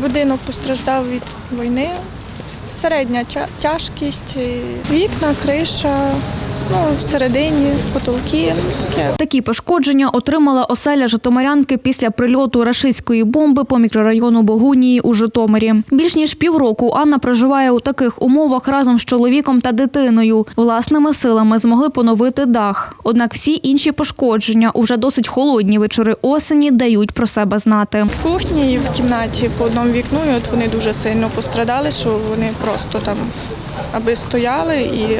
Будинок постраждав від війни. Середня тяжкість, вікна, криша, ну, всередині, потолки. Таке. Такі пошкодження отримала оселя Житомирянки після прильоту рашистської бомби по мікрорайону Богунії у Житомирі. Більш ніж півроку Анна проживає у таких умовах разом з чоловіком та дитиною. Власними силами змогли поновити дах. Однак всі інші пошкодження у вже досить холодні вечори осені дають про себе знати. В кухні і в кімнаті по одному вікну, і от вони дуже сильно пострадали, що вони просто там аби стояли і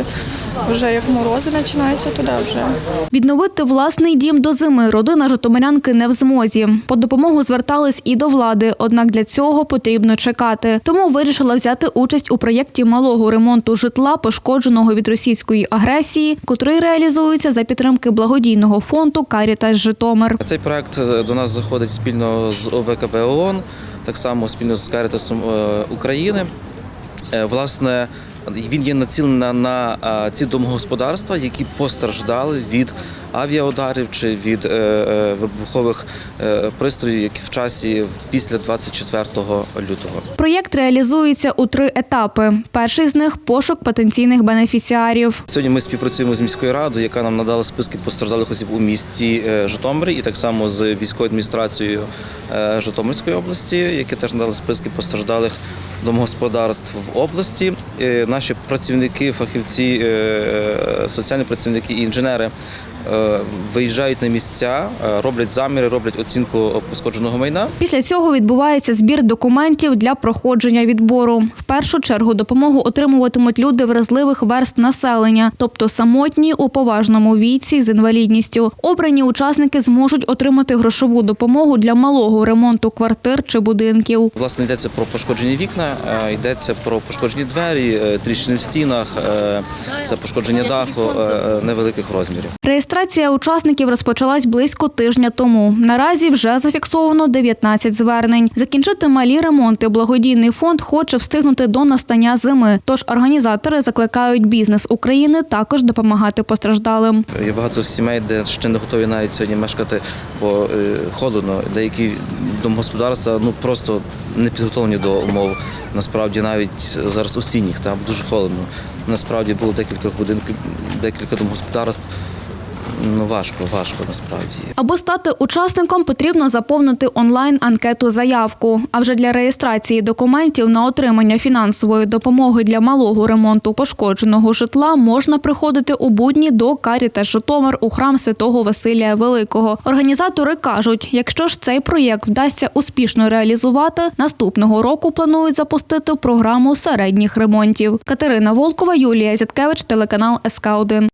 вже як морози починаються, туди вже Відновити власний дім до зими родина Житомирянки не в змозі. По допомогу звертались і до влади, однак для цього потрібно чекати. Тому вирішила взяти участь у проєкті малого ремонту житла, пошкодженого від російської агресії, котрий реалізується за підтримки благодійного фонду Карітас Житомир. Цей проект е, до нас заходить спільно з ОВКБ ООН, так само спільно з Карітасом е, України. Е, Власне, він є націлений на, на ці домогосподарства, які постраждали від авіаударів чи від е, е, вибухових е, пристроїв, які в часі після 24 лютого. Проєкт реалізується у три етапи. Перший з них пошук потенційних бенефіціарів. Сьогодні ми співпрацюємо з міською радою, яка нам надала списки постраждалих осіб у місті е, Житомирі, і так само з військовою адміністрацією е, Житомирської області, які теж надали списки постраждалих домогосподарств в області. Е, Наші працівники, фахівці, е, соціальні працівники і інженери. Е, Виїжджають на місця, е, роблять заміри, роблять оцінку пошкодженого майна. Після цього відбувається збір документів для проходження відбору. В першу чергу допомогу отримуватимуть люди вразливих верст населення, тобто самотні у поважному віці з інвалідністю. Обрані учасники зможуть отримати грошову допомогу для малого ремонту квартир чи будинків. Власне, йдеться про пошкоджені вікна, е, йдеться про пошкоджені двері, тріщини в стінах, це пошкодження даху невеликих розмірів. Реєстрація учасників розпочалась близько тижня тому. Наразі вже зафіксовано 19 звернень. Закінчити малі ремонти благодійний фонд хоче встигнути до настання зими. Тож організатори закликають бізнес України також допомагати постраждалим. Є багато сімей, де ще не готові навіть сьогодні мешкати, бо е, холодно. Деякі домогосподарства ну просто не підготовлені до умов. Насправді навіть зараз осінніх, там дуже холодно. Насправді було декілька будинків, декілька домогосподарств. Ну важко, важко насправді. Аби стати учасником, потрібно заповнити онлайн анкету заявку. А вже для реєстрації документів на отримання фінансової допомоги для малого ремонту пошкодженого житла можна приходити у будні до Каріта Житомир у храм святого Василія Великого. Організатори кажуть, якщо ж цей проєкт вдасться успішно реалізувати, наступного року планують запустити програму середніх ремонтів. Катерина Волкова, Юлія Зяткевич, телеканал СК 1